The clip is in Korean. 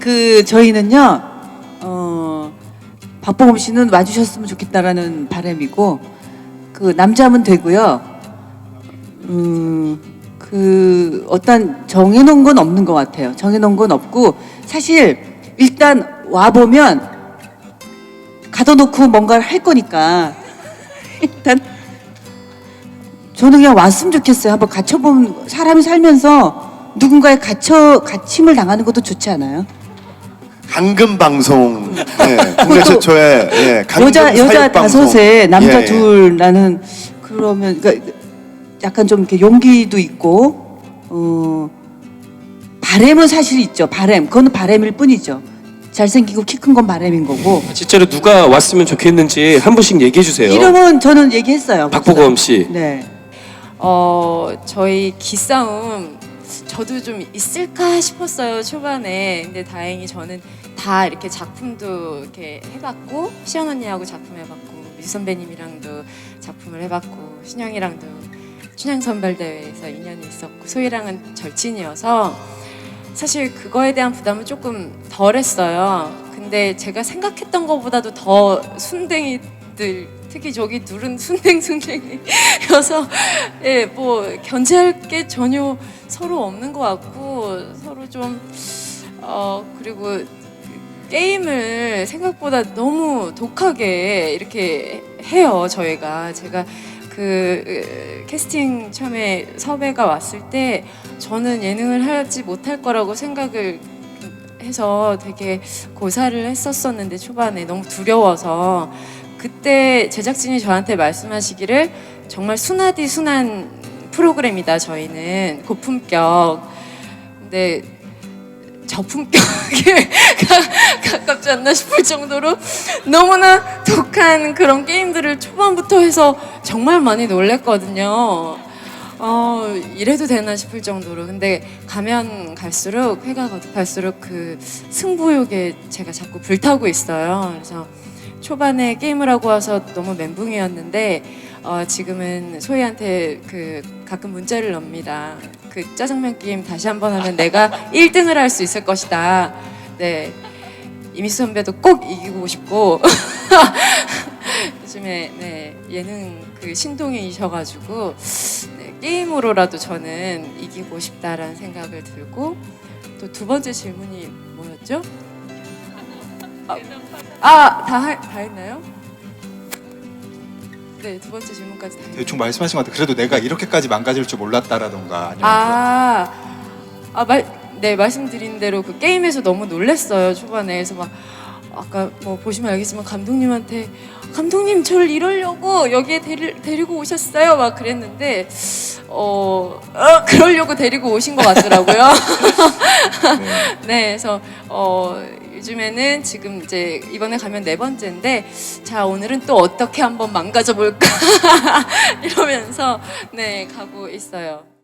그 저희는요 어 박보검 씨는 와주셨으면 좋겠다라는 바람이고 그 남자면 되고요. 음 그 어떤 정해놓은 건 없는 것 같아요. 정해놓은 건 없고 사실 일단 와 보면 가둬놓고 뭔가를 할 거니까 일단 저는 그냥 왔으면 좋겠어요. 한번 갇혀본 사람이 살면서 누군가에 갇혀 갇힘을 당하는 것도 좋지 않아요? 강금 방송 예, 국내 최초의 예, 강금 여자 여자 사육 방송. 다섯에 남자 예, 예. 둘 나는 그러면 그러니까 약간 좀 이렇게 용기도 있고 어 바램은 사실 있죠. 바램 그거는 바램일 뿐이죠. 잘생기고 키 큰 건 바램인 거고 진짜로 누가 왔으면 좋겠는지 한 분씩 얘기해 주세요. 이름은 저는 얘기했어요. 박보검 씨. 네. 어, 저희 기싸움 저도 좀 있을까 싶었어요 초반에 근데 다행히 저는 다 이렇게 작품도 이렇게 해봤고 시연 언니하고 작품 해봤고 미수 선배님이랑도 작품을 해봤고 신영이랑도 춘향 선발 대회에서 인연이 있었고 소희랑은 절친이어서 사실 그거에 대한 부담은 조금 덜했어요. 근데 제가 생각했던 것보다도 더 순댕이들 특히 저기 둘은 순댕 순댕이여서 예, 뭐 견제할 게 전혀 서로 없는 것 같고 서로 좀 어, 그리고 그 게임을 생각보다 너무 독하게 이렇게 해요 저희가. 제가 그 으, 캐스팅 처음에 섭외가 왔을 때 저는 예능을 하지 못할 거라고 생각을 해서 되게 고사를 했었었는데 초반에 너무 두려워서 그때 제작진이 저한테 말씀하시기를 정말 순하디 순한 프로그램이다 저희는 고품격 근데 저품격에 가- 가깝지 않나 싶을 정도로 너무나 독한 그런 게임들을 초반부터 해서 정말 많이 놀랬거든요. 어, 이래도 되나 싶을 정도로. 근데 가면 갈수록, 회가 거듭할수록 그 승부욕에 제가 자꾸 불타고 있어요. 그래서 초반에 게임을 하고 와서 너무 멘붕이었는데, 어, 지금은 소희한테 그 가끔 문자를 넣습니다. 그 짜장면 게임 다시 한번 하면 내가 1등을 할 수 있을 것이다. 네. 이미수 선배도 꼭 이기고 싶고 요즘에 네, 예능 그 신동이셔가지고 네, 게임으로,라도 저는 이기고 싶다라는 생각을 들고 또 두 번째 질문이 뭐였죠? 아, 다, 하- 다 했나요? 네, 두 번째 질문까지 다 했나요? 대충 말씀하신 것 같아요. 그래도 내가 이렇게까지 망가질 줄 몰랐다라던가 아니면 아, 아 말, 네 말씀드린 대로 그 게임에서 너무 놀랬어요 초반에 그래서 막 아까 뭐 보시면 알겠지만 감독님한테 감독님 저를 이러려고 여기에 데리, 데리고 오셨어요 막 그랬는데 어, 어 그러려고 데리고 오신 것 같더라고요. 네, 그래서 어. 요즘에는 지금 이제 이번에 가면 네 번째인데 자 오늘은 또 어떻게 한번 망가져 볼까 이러면서 네 가고 있어요.